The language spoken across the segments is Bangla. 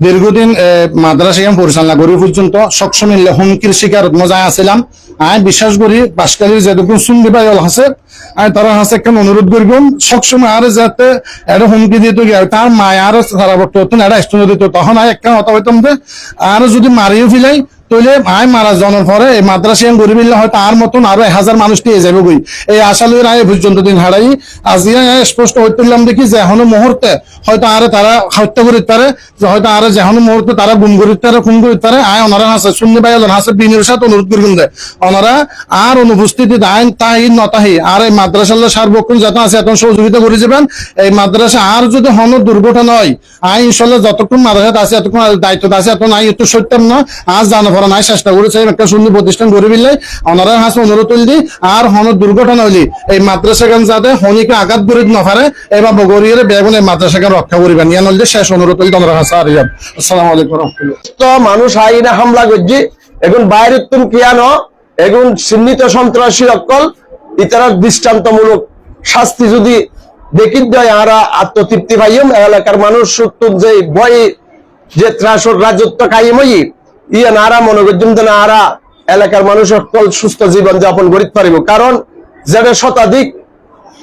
দীর্ঘদিন মাদ্রাসা পরিচালনা করি পর্যন্ত সবসময় হুমকির শিকার মজায় আসিলাম আমি বিশ্বাস করি বাসকালীর যেরকম সুন্দি ভাই আছে আমি তারা হাসে একটা অনুরোধ করব, সবসময় আর যাতে এটা হুমকি দিত তার মায় আর সারা বর্তমান এটা স্টুডিও দিত। তখন আর একটা যে, আর যদি মারিও ফেলাই তাহলে আয় মারা যাওয়ার পরে এই মাদ্রাসা গরিব হয়তো আর মতন আরও এক হাজার মানুষ পেয়ে যাবে গই। এই আশা লই রায় পর্যন্ত দিন হারাই। আজিয়া স্পষ্ট হইতেলাম দেখি যে এখনও মুহূর্তে হয়তো আরে তারা হত্যা করিতে পারে, যে হয়তো আরে যে এখনও মুহূর্তে তারা গুম করিতে পারে, খুন করিতে পারে। আয় ওনারা হাসে শূন্য ভাই হাসে বিনির সাথে অনুরোধ করবেন দেয় ওনারা আর অনুপস্থিতি আইন তাহি নতাহি। আর এই মাদ্রাসার সার্বক্ষণ যত আছে এত সহযোগিতা করে যাবেন। এই মাদ্রাসা আর যদি হন দুর্ঘটনা হয় আই ইনশাল্লাহ যতক্ষণ মাদ্রাসাত আছে, এতক্ষণ দায়িত্ব আছে, এত নাই একটু সত্যম না। আজ জানা পড়া নাই, চেষ্টা করেছে, একটা সুন্দর প্রতিষ্ঠান গড়ে বিল্লাই ওনারা হাসে অনুরোধ তুলদি আর হন দুর্ঘটনা হইলি এই মাদ্রাসা গান যাতে হনিকে আঘাত করে নফারে এবার বগরিয়ে বেগুন এই মাদ্রাসা গান রক্ষা করিবেন ইয়ান হলে শেষ অনুরোধ তুলি ওনারা হাসে আর আসসালামু আলাইকুম তো মানুষ আইনে হামলা করছে এখন বাইরের তুম কিয়ানো এখন চিহ্নিত সন্ত্রাসী অকল ইতারা দৃষ্টান্তমূলক শাস্তি যদি দেখি দেয় আরা আত্মতৃপ্তি পাইম। এলাকার মানুষ যে ভয়, যে ত্রাসর রাজত্ব কায়েম হই ইয়ে নারা মনে করছেন যে না আরা এলাকার মানুষ সকল সুস্থ জীবন যাপন করিতে পারিব। কারণ যেটা শতাধিক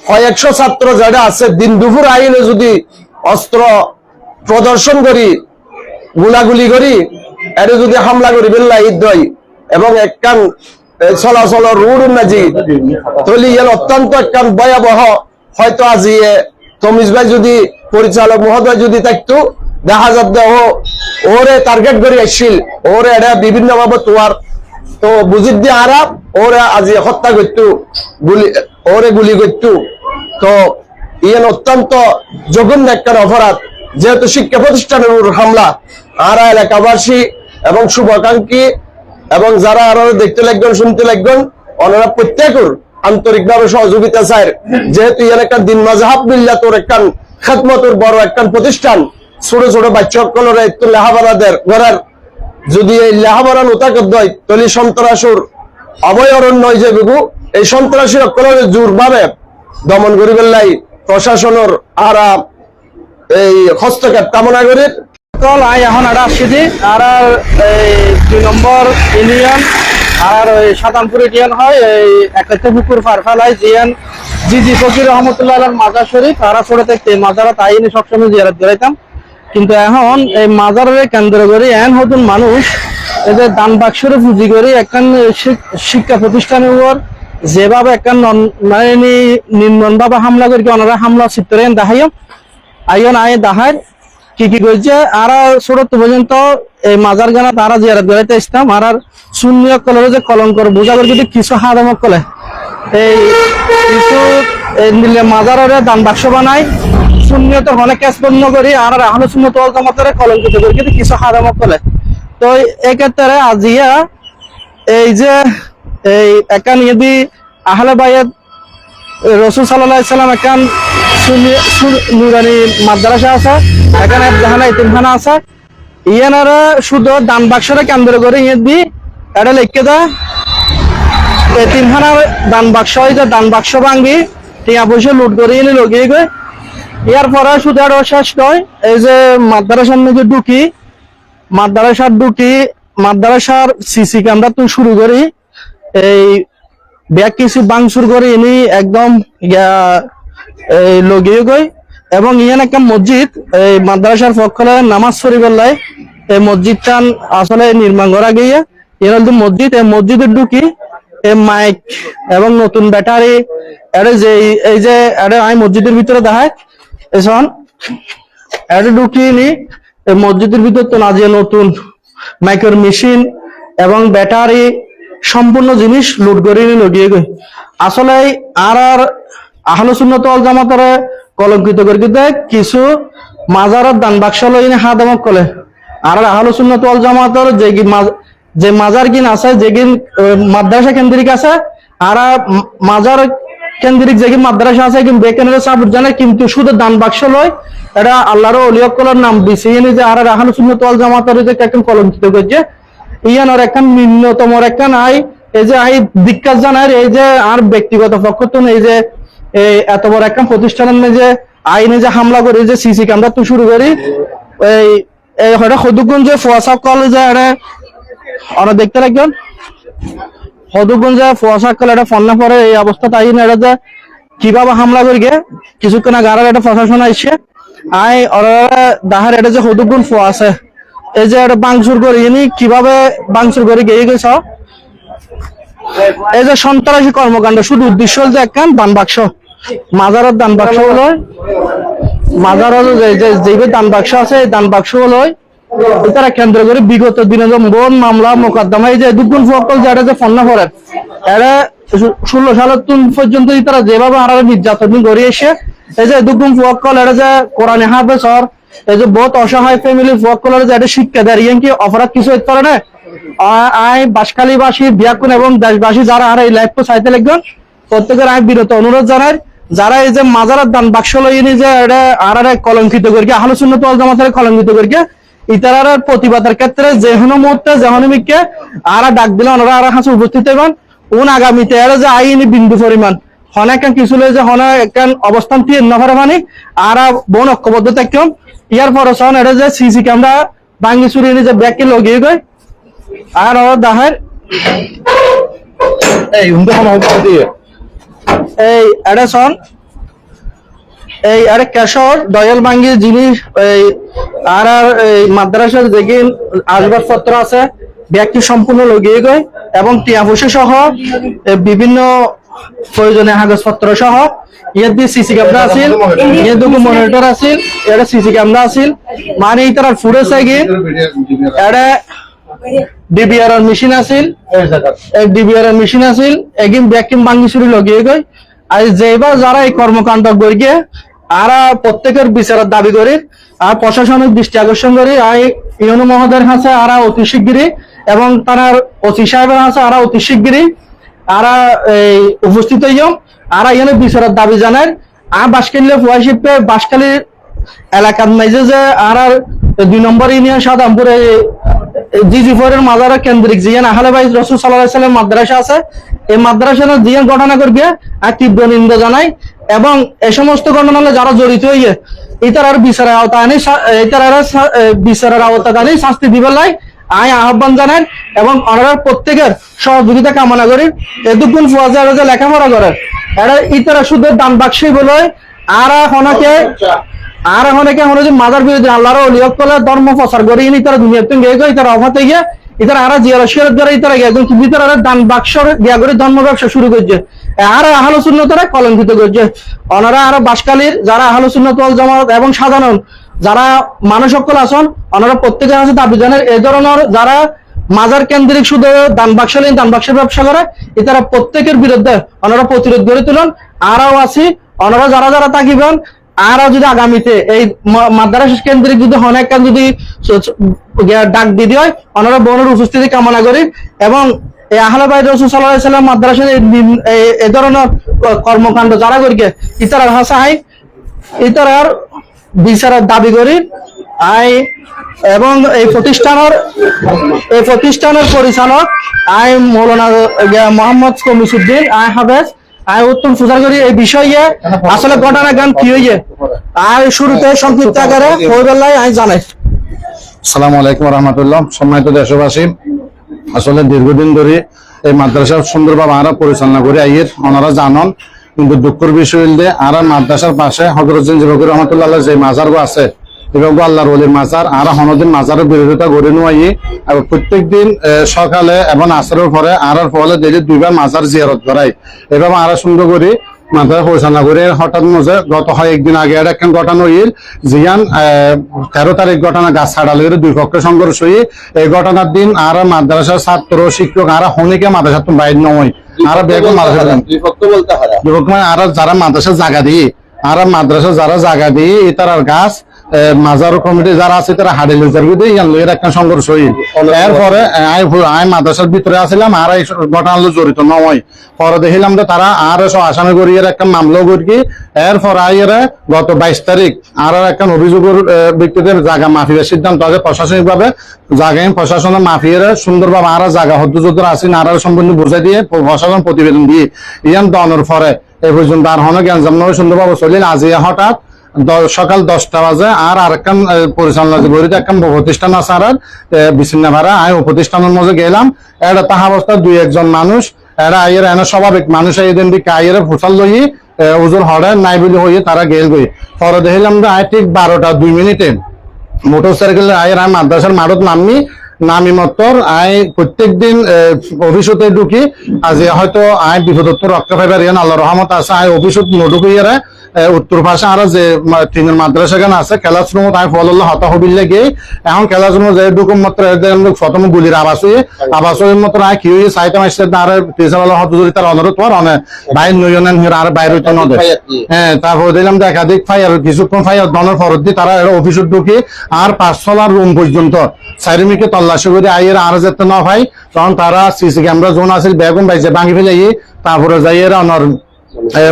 কয়েকশো ছাত্র যারা আছে দিন দুপুর আইনে যদি অস্ত্র প্রদর্শন করি গুলাগুলি করি এর যদি হামলা করি বেল্লা ঈদয় এবং একখান চলাচল রোড নাজি তলি ইয়ান অত্যন্ত একখান ভয়াবহ হয়তো আজি এ, তমিজ ভাই যদি পরিচালক মহোদয় যদি থাকতো দেখা যাবে ও, ওরে টার্গেট করে আসছিল ওরে এটা বিভিন্ন ভাবে তোয়ার তো বুঝিত দিয়ে আরাম ওরে আজি হত্যা করতো গুলি, ওরে গুলি করতো তো ইয়ান অত্যন্ত জঘন্য একখান অপরাধ যেহেতু শিক্ষা প্রতিষ্ঠানের হামলা। আরা এলাকাবাসী এবং শুভাকাঙ্ক্ষী এবং যারা আরও দেখতে লাগবেন শুনতে লাগবেন ওনারা প্রত্যেকের আন্তরিকভাবে সহযোগিতা চায়। যেহেতু ইয়ান একটা দিন মাঝহাব মিল্লা তোর একখান খেদমতের বড় একখান প্রতিষ্ঠান ছোট ছোট বাচ্চা সকলের একটু লেহাবারাদের ঘরের যদি এই লেহাবারা নোতাকে দয় তলি সন্ত্রাসুর অভয়ারণ্য যে বিগু এই সন্ত্রাসী সকলের জোর ভাবে দমন করিবেন লাই প্রশাসনের আরা এই হস্তক্ষেপ কামনা করি। কল আই এখন আর আসছি আর দুই নম্বর ইউনিয়ন আর ওই সাতানপুর ইউনিয়ন হয়, এই একাত্তর পুকুর ফারফালাই জিয়ান জি জি ফকির রহমতুল্লাহ মাজার শরীফ। তারা ছোট থেকে মাজারা তাই সবসময় জিয়ারত করাইতাম। কিন্তু এখন এই মাজারের কেন্দ্র করে এন নতুন মানুষ যে দান বাক্সরে পুঁজি করে একখান শিক্ষা প্রতিষ্ঠানের উপর যেভাবে একখান মানে নির্মম ভাবে হামলা করি ওনারা হামলা চিত্রে দেখাইও আইন আয় দাহার কি কি করছে আর ছোট পর্যন্ত এই মাজার গানা তারা জিয়ারত বেড়াইতে ইসলাম আর আর শূন্য কলের যে কলঙ্কর বোঝা করে যদি কিছু হারামক কলে এই কিছু মাজারের দান বাক্স বানাই শূন্যত করি, আর আহলে কলঙ্কিত করি কিন্তু কিছু হারামক কলে তো আজিয়া এই যে এই একান আহলে বাইয়াত রসুল সাল্লাম এখান সুনি- নুরানি মাদ্রাসা আছে এখানে জাহানা ইতিমখানা আছে। শুধু দান বাক্সরে কেন্দ্র করে ইয়ে দি এটা লিখে দেয় এতিমখানার দান বাক্স হয় দান বাক্স ভাঙবি, টিয়া পয়সা লুট করে, এনে লগিয়ে ইয়ার পরে শুধু আরও শেষ নয়। এই যে মাদ্রাসার সামনে যে ঢুকি, মাদ্রাসার ঢুকি, মাদ্রাসার সিসি ক্যামেরা তুই শুরু করি। এই ব্যাগ কিছু বাংসুর করে ইনি একদম এই লগিয়ে গই। এবং ইয়ান একটা মসজিদ, এই মাদ্রাসার পক্ষে নামাজ শরীফের এই মসজিদটা আসলে নির্মাণ করা গিয়ে হল মসজিদ। এই মসজিদের ঢুকি এই মাইক এবং নতুন ব্যাটারি এটা যে, এই যে এটা আমি মসজিদের ভিতরে দেখাই এখন এটা ঢুকিয়ে নি মসজিদের ভিতর তো না নতুন মাইকের মেশিন এবং ব্যাটারি সম্পূর্ণ জিনিস লুট করে নিয়ে লগিয়ে গই আসলে আর আর আহলে সুন্নত ওয়াল জামাতরে কলঙ্কিত করে দিতে কিছু মাজারের দান বাক্স লই নি হাদামক কলে। আর আর আহলে সুন্নত ওয়াল জামাতর যে যে মাজার কিন আছে, যে কিন মাদ্রাসা কেন্দ্রিক আছে, আর মাজার কেন্দ্রিক যে মাদ্রাসা আছে, কিন্তু বেকেনের সাবুর জানে, কিন্তু শুধু দান বাক্স লয়। এটা আল্লাহর অলিয়কলার নাম দিছে। ইনি যে আর আর আহলে সুন্নত ওয়াল জামাতর যে একজন কলঙ্কিত করছে ইয়ানোর একখান নিম্নতম একখান আই এই যে আই দিক্কাত জানার এই যে আর ব্যক্তিগত পক্ষ তো এই যে এত বড় একটা প্রতিষ্ঠানের যে, আইনে যে হামলা করে যে সিসি ক্যামেরা তো শুরু করি। এই হয়তো সদুগঞ্জে ফুয়াশা কলেজে এটা ওরা দেখতে লাগবেন সদুগঞ্জে ফুয়াশা কলে এটা ফোন না পরে এই অবস্থা তাই না? এটা কীভাবে হামলা করিকে কিছুক্ষণ আগে আরও একটা প্রশাসন আইসে আই, ওরা দাহার এটা যে সদুগুণ ফুয়া আছে, এই যে এটা বাংসুর করে, ইনি কীভাবে বাংসুর করে গিয়ে গেছ? এই যে সন্ত্রাসী কর্মকাণ্ড, শুধু উদ্দেশ্য যে একখান দান বাক্স, মাজারের দান বাক্স হলো, মাজারের যে যেভাবে দান বাক্স আছে, এই দান বাক্স হলো তারা কেন্দ্র করে বিগত দিনে মামলা, মোকদ্দমা, এই যে দুগুণ যে ফন্না করেন ষোলো সালের পর্যন্ত তারা যেভাবে নির্যাতন করে এসে, এই যে দুগুণ যে কোরআনে এই যে বহুত অসহায় ফ্যামিলি যে শিক্ষা দেয় কি অপরাধ কিছু পারে না? বাসকালীবাসী বিয়াকুন এবং দেশবাসী যারা আর এই লাইফ চাইতে লাগবেন প্রত্যেকের বিরত অনুরোধ জানাই, যারা এই যে মাজারের দান বাক্স লইনি যে এটা আর কলঙ্কিত করিকে আলোচনা তো জামাতের কলঙ্কিত করিকে ইতারার প্রতিবাদের ক্ষেত্রে যে কোনো মুহূর্তে যে কোনো মিককে আর ডাক দিলে ওনারা আর হাসে উপস্থিত হইবেন। উন আগামীতে এরা যে আইনি বিন্দু পরিমাণ হনে একখান কিছু লই যে হনে একখান অবস্থান দিয়ে নভরে মানে আর বোন ঐক্যবদ্ধ থাকতাম ইয়ার পরে সন এটা যে সিসি ক্যামেরা ভাঙ্গি চুরি যে ব্যাগকে লগিয়ে গই আর ওরা দাহের এই দিয়ে। এই এডেসন এই আরে কেশর, দয়াল ভাঙ্গি যিনি আর আর মাদ্রাসার দেখি আসবাবপত্র আছে ব্যক্তি সম্পূর্ণ লগিয়ে গয় এবং টিয়াফুসে সহ বিভিন্ন প্রয়োজনীয় কাগজপত্র সহ, ইয়ার দিয়ে সিসি ক্যামেরা আছিল, ইয়ার দুটো মনিটর আছিল এটা সিসি ক্যামেরা আছিল মানে তার ফুড়ে চাইগি এটা ডিবিআর মেশিন আছিল ডিবিআর মেশিন আছিল একদিন ব্যাকিং ভাঙ্গি চুরি লগিয়ে গই। আর যারা এই কর্মকাণ্ড করিয়ে আরা প্রত্যেকের বিচারের দাবি করি আর প্রশাসনিক দৃষ্টি আকর্ষণ করি, আর ইউনো মহোদয়ের কাছে আরা অতি শিগগিরই এবং তার ওসি সাহেবের কাছে আরা অতি শিগগিরই আরা, এই, উপস্থিত হইম আরা এখানে বিচারের দাবি জানার আর বাসকালী ফুয়াশিপে বাসকালীর এলাকার মাঝে যে আর দুই নম্বর ইউনিয়ন সাদামপুরে জিজি ফোরের মাজারের কেন্দ্রিক জিয়ান আহলে ভাই রসুল সাল্লাহ সাল্লাম মাদ্রাসা আছে। এই মাদ্রাসা জিয়ান ঘটনা করবে আর তীব্র নিন্দা জানাই এবং এই সমস্ত ঘটনা যারা জড়িত হইয়ে, ইতার আর বিচারের আওতা আনি ইতার আর বিচারের আওতা আনি, শাস্তি লাই আই আহ্বান জানান এবং ওনারা প্রত্যেকের সহযোগিতা কামনা করি। এদুকুন ফুয়াজে যে লেখাপড়া করেন, এরা ইতারা শুধু দান বাক্সই বলে, আর হনাকে আর একে আমরা যে মাদার বিরোধী আল্লাহর অলিয়ক কলে ধর্ম প্রচার করে, ইনি তারা দুনিয়া তুমি গিয়ে ইতারা অফাতে গিয়ে ইতারা আর জিয়ার দ্বারা ইতারা গিয়ে কিন্তু ইতারা দান বাক্সর গিয়া করে ধর্ম ব্যবসা শুরু করছে আর আহলো সুন্নত তারা কলঙ্কিত করছে বাসকালীর যারা আহলো সুন্নত জামাত এবং সাধারণ, যারা মানুষ সকল আছেন ওনারা প্রত্যেকের কাছে দাবি এই ধরনের যারা মাজার কেন্দ্রিক শুধু দান বাক্স দান বাক্সের ব্যবসা করে এতারা প্রত্যেকের বিরুদ্ধে ওনারা প্রতিরোধ গড়ে তুলন। আরও আছি ওনারা যারা যারা তাকিবেন আরও যদি আগামীতে এই মাদ্রাসা কেন্দ্রিক যদি অনেক যদি ডাক দিতে হয় ওনারা বোনের উপস্থিতি কামনা করি এবং এই রসুল সাল্লাহ সাল্লাম মাদ্রাসা এই ধরনের কর্মকাণ্ড যারা করিকে, ইতারার বিচারের দাবি করি। আই এবং এই প্রতিষ্ঠানের এই প্রতিষ্ঠানের পরিচালক আই মৌলানা মোহাম্মদ কমিসুদ্দিন আই হাফেজ। উত্তম এই বিষয়ে আসলে ঘটনা গান কি হইয়ে আর শুরুতে সংক্ষিপ্ত আকারে আই জানাই। সালাম আলাইকুম রহমতুল্লাহ। সম্মানিত দেশবাসী, আসলে দীর্ঘদিন ধরে এই মাদ্রাসা সুন্দরভাবে আমরা পরিচালনা করে। আইয়ের ওনারা জানন, কিন্তু দুঃখের বিষয় আর মাদ্রাসার পাশে হজরত জিনজিবকুর রহমতুল্লাহ যে মাজার আছে এভাবে আল্লাহর ওলির মাজার আর হনদিন মাজারের বিরোধিতা করে নিয়ে আর প্রত্যেক দিন সকালে এবং আসরের পরে আর ফলে ডেলি দুইবার মাজার জিয়ারত করাই এভাবে আরা সুন্দর করে মাদ্রাসা পরিচালনা করে হঠাৎ মজে গত হয় একদিন আগে আর একখান ঘটনা হইল জিয়ান তেরো তারিখ ঘটনা গাছ ছাড়ালে দুই পক্ষের সংঘর্ষ হয়ে এই ঘটনার দিন আর মাদ্রাসার ছাত্র শিক্ষক আর হনিকে মাদ্রাসা তুমি বাইর নয় আর বেগম মাদ্রাসা বিভক্ত বলতে হয় যুবক মানে আর যারা মাদ্রাসা জায়গা দিয়ে আর মাদ্রাসা যারা জায়গা দিয়ে এ তার গাছ মাজার কমিটি যারা আছে তারা হাডে লেজার দিয়ে ইয়ান লইয়ের একটা সংঘর্ষ হইল। এরপরে আই মাদ্রাসার ভিতরে আসিলাম আর এই ঘটনা জড়িত নয়। পরে দেখিলাম যে তারা আর সব আসামি করি এর একটা মামলা করি এরপর আইয়ের গত বাইশ তারিখ আর একটা অভিযোগের এ, ব্যক্তিদের জায়গা মাফিয়ার সিদ্ধান্ত আছে প্রশাসনিক ভাবে জায়গায় প্রশাসনের মাফিয়ার সুন্দরভাবে আর জায়গা হদ্দুযুদ্ধ আছে আর সম্পূর্ণ বুঝাই দিয়ে প্রশাসন প্রতিবেদন দিয়ে ইয়ান দনের পরে এই পর্যন্ত আর হন জ্ঞান জামন সুন্দরভাবে চলিল। আজি হঠাৎ সকাল দশটা বাজে, আর আরেকখান পরিচালনা যে গড়িতে একখান প্রতিষ্ঠান আছে আর বিচ্ছিন্ন ভাড়া। আমি প্রতিষ্ঠানের মধ্যে গেলাম। এটা তাহা অবস্থা দুই একজন মানুষ। এরা আইয়ের এনে স্বাভাবিক মানুষ এদিন দিকে আইয়ের ফুসাল লই ওজোর হরে নাই বলে হইয়ে তারা গেল গই পরে দেখলাম যে আয় ঠিক বারোটা, দুই মিনিটে। মোটর সাইকেল আয়ের আমি মাদ্রাসার মারত নামি নামি মতর আই প্রত্যেক দিন অফিসতে ঢুকি। আজ হয়তো আই বিপদত্ব রক্ত ফাইবার ইয়ান আল্লাহ রহমত আছে। আই অফিসত নঢুকি ইয়ারে উত্তর ভাষা আর যে মা- তিনের মাদ্রাসা গান আছে ক্লাসরুমত আই ফল হতা হবিল্লে গিয়ে এখন ক্লাসরুম যে ঢুকুম মাত্র প্রথম গুলির আবাস হয়ে আবাস হয়ে মাত্র আই কি হয়ে সাইতে মাসে আর টিচার আল্লাহ হত যদি তার অনুরোধ পর অনে। বাইর নয়নেন আর বাইরে হইতে নদে। হ্যাঁ তারপর দেখলাম যে একাধিক ফায়ার কিছুক্ষণ ফায়ার দনের ফরত দিয়ে তারা অফিসে ঢুকে আর পাঁচশোলার রুম পর্যন্ত চারিমিকে তল্লাশি করে আইয়ের আর যেতে না ভাই তখন তারা সিসি ক্যামেরা জোন আছে বেগুন বাইছে ভাঙি ফেলে তারপরে যাই এর অনর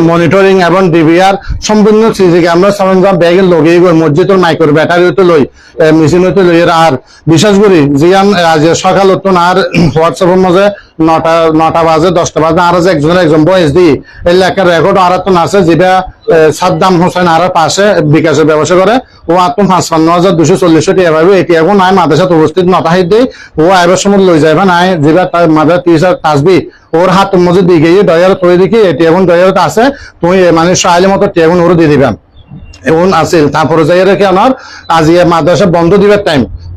মনিটরিং এবং ডিভিআর সম্পূর্ণ সিসি ক্যামেরা সরঞ্জাম ব্যাগে লগে গই মসজিদের মাইক্রো ব্যাটারি হতে লই মেশিন হতে লই আর বিশেষ করে জিয়ান সকাল আর হোয়াটসঅ্যাপের মাঝে নটা নটা বাজে, দশটা বাজে, আর একজন একজন বয়স দি, এই লেখার রেকর্ড আর তো আছে যেটা সাদ্দাম হোসেন আর পাশে বিকাশের ব্যবসা করে, ও আত্ম পাঁচপান্ন হাজার দুশো চল্লিশ টাকা এভাবে এটি এখন নাই মাদ্রাসাত উপস্থিত নতাহিত দেই ও আইবার সময় লই যাইবা নাই, যেটা তার মাদ্রাসা টিচার তাসবি ওর হাত মধ্যে দিয়ে গিয়ে ডয়ার তৈরি দেখি এটি এখন ডয়ারত আছে, তুই মানে সাহায্য মতো টেগুন ওর দিয়ে দিবেন। এমন আছিল তারপরে যাই রেখে আমার আজ মাদ্রাসা বন্ধ দিবার টাইম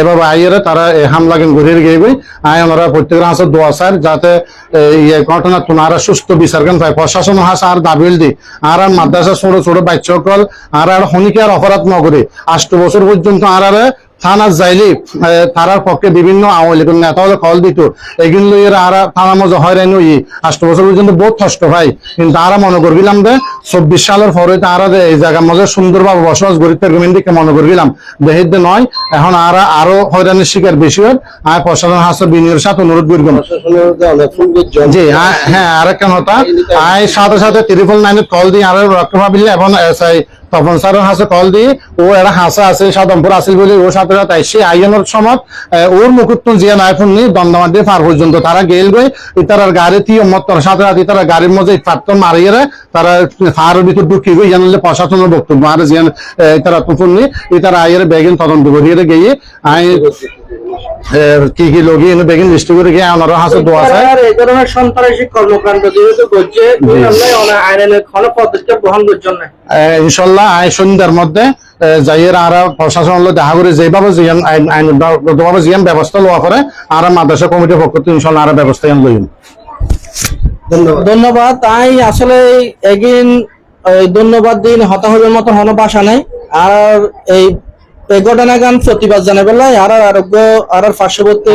এভাবে আইয়েরা তারা হামলা কিন্তু ঘুরিয়ে গিয়ে গই আয় ওনারা প্রত্যেকের হাসে দোয়া সার যাতে এই ইয়ে ঘটনা তোনারা সুস্থ বিচার কেন পায়। প্রশাসন হাসে আর দাবিল দি। আর আর মাদ্রাসা ছোট ছোট বাচ্চা সকল আর আর হনিকে আর অপরাধ নগরে আষ্ট বছর পর্যন্ত আর আর থানা যাইলি তারার পক্ষে বিভিন্ন আওয়ামী লীগের নেতা কল দিত। এগুলো এরা আর থানা মজা হয়রানি হই আষ্ট বছর পর্যন্ত বহুত কষ্ট ভাই কিন্তু তারা মনে করবিলাম যে চব্বিশ সালের পরে যে এই জায়গার মধ্যে সুন্দরভাবে বসবাস করি দিকে মনে করবিলাম দেহিত নয় এখন আর আরও হয়রানির শিকার বেশি হয়। আর প্রশাসন হাসে বিনিয়োগের সাথে অনুরোধ করবেন জি হ্যাঁ আরেকটা কথা আই সাথে সাথে ত্রিপল নাইনে কল দিই আর রক্ত ভাবিলে এবং এসআই তপন স্যারের হাসে কল দিয়ে ও এরা হাসা আছে সাদমপুর আসিল বলে ওর সাথে সাথে সে আইনের সময় ওর মুকুট জিয়া নাই ফোন নি দমদমা দিয়ে পার পর্যন্ত তারা গেল গই ইতারার গাড়ি তি মত সাথে সাথে তারা গাড়ির মধ্যে পাত্র মারিয়ে তারা ফারের ভিতর ঢুকি গই জানলে প্রশাসনের বক্তব্য, আর জিয়ান তারা তুফুন নিয়ে ইতারা আইয়ের বেগিন তদন্ত করিয়ে গিয়ে আই কি কি লগি এনে বেগিন লিস্ট করে গিয়ে আমার হাসে দোয়া চায় আর এই ধরনের সন্ত্রাসী কর্মকাণ্ড যেহেতু করছে অনেক আইনের কোন পদক্ষেপ গ্রহণ করছেন না আই সন্ধ্যার মধ্যে যাইয়ের আর প্রশাসন হলো দেখা করে যেভাবে জিয়ান আইন আইনগতভাবে জিয়ান ব্যবস্থা লওয়া করে আর মাদ্রাসা কমিটির পক্ষ থেকে ইনশাল্লাহ আর ব্যবস্থা লইম ধন্যবাদ। তাই আসলে এই ধন্যবাদ দিন হতাহতের মতো হন ভাষা নাই। আর এই এই প্রতিবাদ জানাবে আর আর আরোগ্য আর আর পার্শ্ববর্তী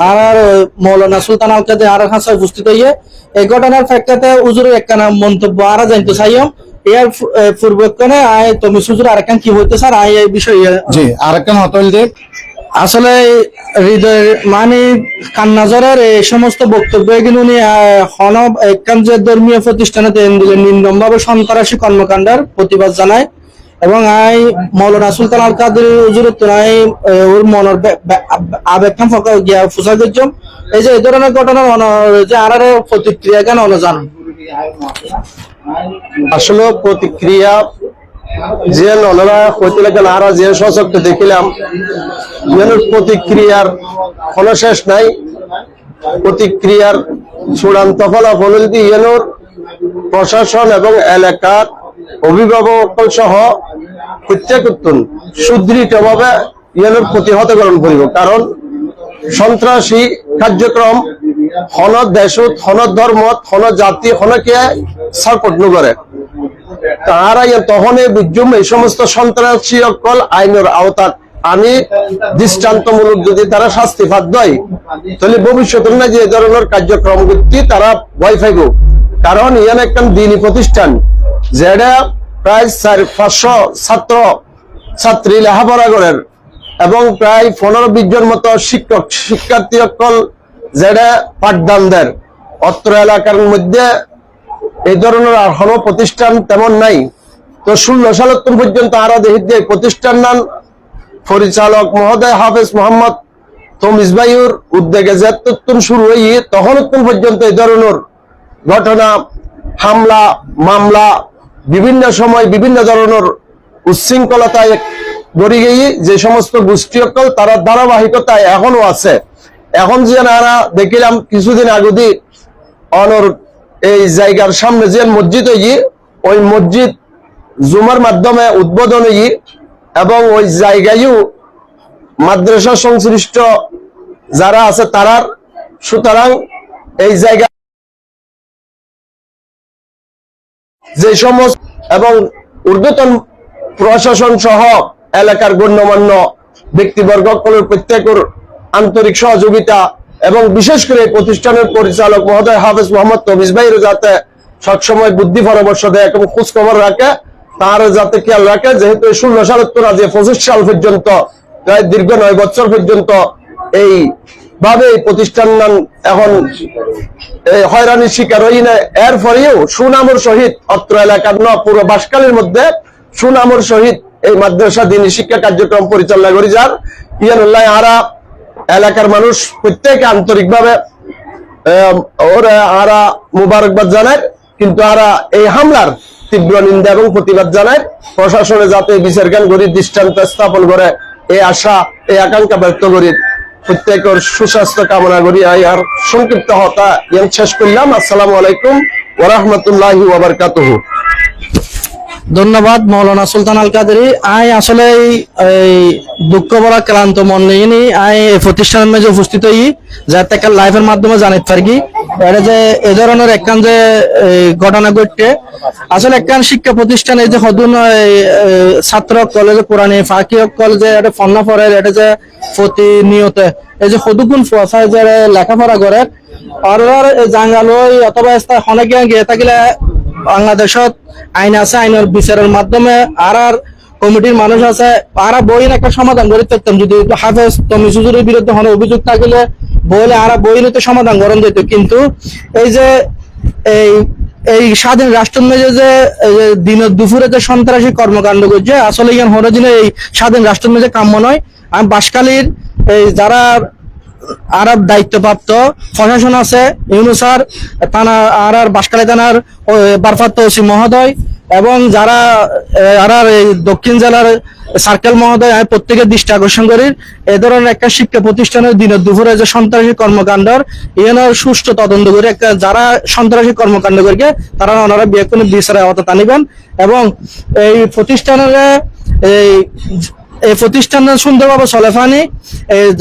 আর আর মৌলানা সুলতান আর উপস্থিত হইয়ে এই ঘটনার প্রেক্ষিতে উজুরের একখানা মন্তব্য আর জানতে চাইম এর পূর্বক্ষণে আয় তুমি সুজুর আরেকখান কি হইতে স্যার? আয় এই বিষয়ে জি আরেকখান হতল যে আসলে হৃদয়ের মানে কান্নাজরের এই সমস্ত বক্তব্য এগুলো উনি হন একখান যে ধর্মীয় প্রতিষ্ঠানে নির্মম ভাবে সন্ত্রাসী কর্মকাণ্ডের প্রতিবাদ জানায়। এবং আই মৌলানা সুলতান আল কাদের হুজুরের তুনাই ওর মনের আবেক্ষণ ফকা গিয়া ফুসা করছম এই যে এই ধরনের ঘটনা যে আর প্রতিক্রিয়া কেন অনুজান আসলে প্রতিক্রিয়া যে নলরা হইতে লাগেন আর যে সশক্ত দেখিলাম প্রতিক্রিয়ার কোন শেষ নাই, প্রতিক্রিয়ার চূড়ান্ত ফলাফল হল ইয়েনোর প্রশাসন এবং এলাকার অভিভাবক সহ প্রত্যেকত্তন সুদৃঢ়ভাবে ইয়েনোর প্রতিহত গ্রহণ করিব, কারণ সন্ত্রাসী কার্যক্রম হন দেশত হন ধর্মত হন জাতি, হনকে সাপোর্ট এই বুঝুম এই সমস্ত সন্ত্রাসী অকল আইনের আওতাত আমি দৃষ্টান্তমূলক যদি তারা শাস্তি বাধ্য হয় তাহলে ভবিষ্যতে না যে ধরনের কার্যক্রম করতে তারা ভয় পাইব। কারণ ইয়ান একটা দিনী প্রতিষ্ঠান যেটা প্রায় পাঁচশো ছাত্র, ছাত্রী লেখাপড়া করেন। এবং প্রায় পনেরো, বিশ জন মতো শিক্ষক শিক্ষার্থী সকল যেটা পাঠদান দেন। অত্র এলাকার মধ্যে এই ধরনের আর কোনো প্রতিষ্ঠান তেমন নাই। তো ষোলো সালোত্তর পর্যন্ত আরও দেখি প্রতিষ্ঠান নাম পরিচালক মহোদয় হাফেজ মোহাম্মদ তমিজ ভাইয়ের উদ্যোগে যেতুন শুরু হয়ে তখন পর্যন্ত এই ধরনের ঘটনা, হামলা, মামলা বিভিন্ন সময় বিভিন্ন ধরনের উচ্ছৃঙ্খলতায় গিয়ে যে সমস্ত গোষ্ঠী সকল তারা ধারাবাহিকতায় এখনও আছে। এখন যে আমরা দেখিলাম কিছুদিন আগে অনর এই জায়গার সামনে যে মসজিদ হই ওই মসজিদ জুমার মাধ্যমে উদ্বোধন হই এবং ওই জায়গায়ও মাদ্রাসা সংশ্লিষ্ট যারা আছে তারার, সুতরাং এই জায়গা যে সমস্ত এবং ঊর্ধ্বতন প্রশাসন সহ এলাকার গণ্যমান্য ব্যক্তিবর্গ প্রত্যেকের আন্তরিক সহযোগিতা এবং বিশেষ করে প্রতিষ্ঠানের পরিচালক মহোদয় হাফেজ মোহাম্মদ তবিজ ভাইয়ের যাতে সবসময় বুদ্ধি পরামর্শ দেয় এবং খোঁজ খবর রাখে তার যাতে খেয়াল রাখে। যেহেতু ষোলো সাল উত্তর আজ পঁচিশ সাল পর্যন্ত, প্রায় দীর্ঘ নয় বছর পর্যন্ত এই ভাবে প্রতিষ্ঠান এখন হয়রানির শিকার হই না এর ফলেও সুনামর সহিত অত্র এলাকার ন পুরো বাসকালের মধ্যে সুনামর সহিত এই মাদ্রাসা দিনী শিক্ষা কার্যক্রম পরিচালনা করি যার। ইয়ানুল্লাহ আরা এলাকার মানুষ প্রত্যেকে আন্তরিকভাবে ওরা আরা মুবারকবাদ জানায়, কিন্তু আরা এই হামলার তীব্র নিন্দা এবং প্রতিবাদ জানায়। প্রশাসনে যাতে বিচার জ্ঞান করি দৃষ্টান্ত স্থাপন করে এই আশা এই আকাঙ্ক্ষা ব্যক্ত করি। প্রত্যেকের সুস্বাস্থ্য কামনা করি। আর সংক্ষিপ্ত হতা। ইয়ান শেষ করলাম। আসসালামু আলাইকুম ওরহমতুল্লাহি ওয়াবারকাতুহু ধন্যবাদ মৌলানা সুলতান আল কাদেরি আই আসলে এই- দুঃখ বলা ক্লান্ত মন নিয়ে আই এই প্রতিষ্ঠানের মাঝে উপস্থিত হই, যাতে লাইভের মাধ্যমে জানিত পারি। এটা যে এ ধরনের একখান যে ঘটনা ঘটছে আসলে একখান শিক্ষা প্রতিষ্ঠান এই যে এই, ছাত্র কলেজে কোরআনে ফাঁকি কলেজে এটা ফন্না পড়ে এটা যে প্রতিনিয়ত এই যে সদুগুণ ফুয়াশায় যে লেখাপড়া করে আর জাঙ্গালই অথবা অনেক গিয়ে থাকিলে বাংলাদেশত আইন আছে আইনের বিচারের মাধ্যমে আর আর কমিটির মানুষ আছে আর বইন একটা সমাধান করে থাকতাম যদি হাফেজ তমি সুজুরের বিরুদ্ধে হন অভিযোগ থাকলে বইলে আর বই তো সমাধান করেন দিত। কিন্তু এই যে এই এই স্বাধীন রাষ্ট্রের মেজে যে দিনের দুপুরে যে সন্ত্রাসী কর্মকাণ্ড করছে, আসলে ইয়ান হরে দিনে এই স্বাধীন রাষ্ট্রের মেজে কাম্য নয়। আমি বাসকালীর এই যারা আর আর দায়িত্বপ্রাপ্ত প্রশাসন আছে ইউনুসার থানা আর আর বাসকালী থানার ও, ওসি মহোদয় এবং যারা আর আর দক্ষিণ জেলার সার্কেল মহোদয় আমি প্রত্যেকের দৃষ্টি আকর্ষণ করি। এ ধরনের একটা শিক্ষা প্রতিষ্ঠানের দিনের দুপুরে যে সন্ত্রাসী কর্মকাণ্ডর এনার সুষ্ঠু তদন্ত করে একটা যারা সন্ত্রাসী কর্মকাণ্ড করিকে তারা ওনারা বিয়ে কোনো বিচারের আওতা টানিবেন এবং এই প্রতিষ্ঠানের এই এই প্রতিষ্ঠানের সুন্দরভাবে চলে ফানি।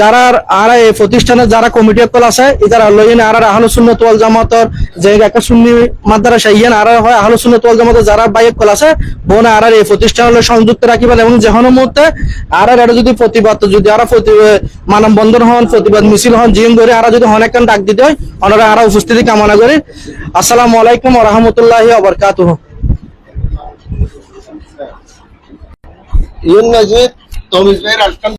যারা আর এই প্রতিষ্ঠানের যারা কমিটি সকল আছে ইতারা লইন আর আহলে সুন্নত ওয়াল জামাতর যে একটা সুন্নি মাদ্রাসা ইয়েন আর হয় আহলে সুন্নত ওয়াল জামাতর যারা বাইক কল আছে, বোন আর এই প্রতিষ্ঠানের সংযুক্ত রাখিবেন এবং যে কোনো মুহূর্তে আর এটা যদি প্রতিবাদ, যদি আর মানব বন্ধন হন, প্রতিবাদ মিছিল হন জিম করে আর যদি অনেক ডাক দিতে হয় ওনারা আর উপস্থিতি কামনা করি। আসসালামু আলাইকুম রাহমাতুল্লাহি ওয়া বারাকাতুহু। ইউন নাজিদ তমিজ ভাইয়ের আটকান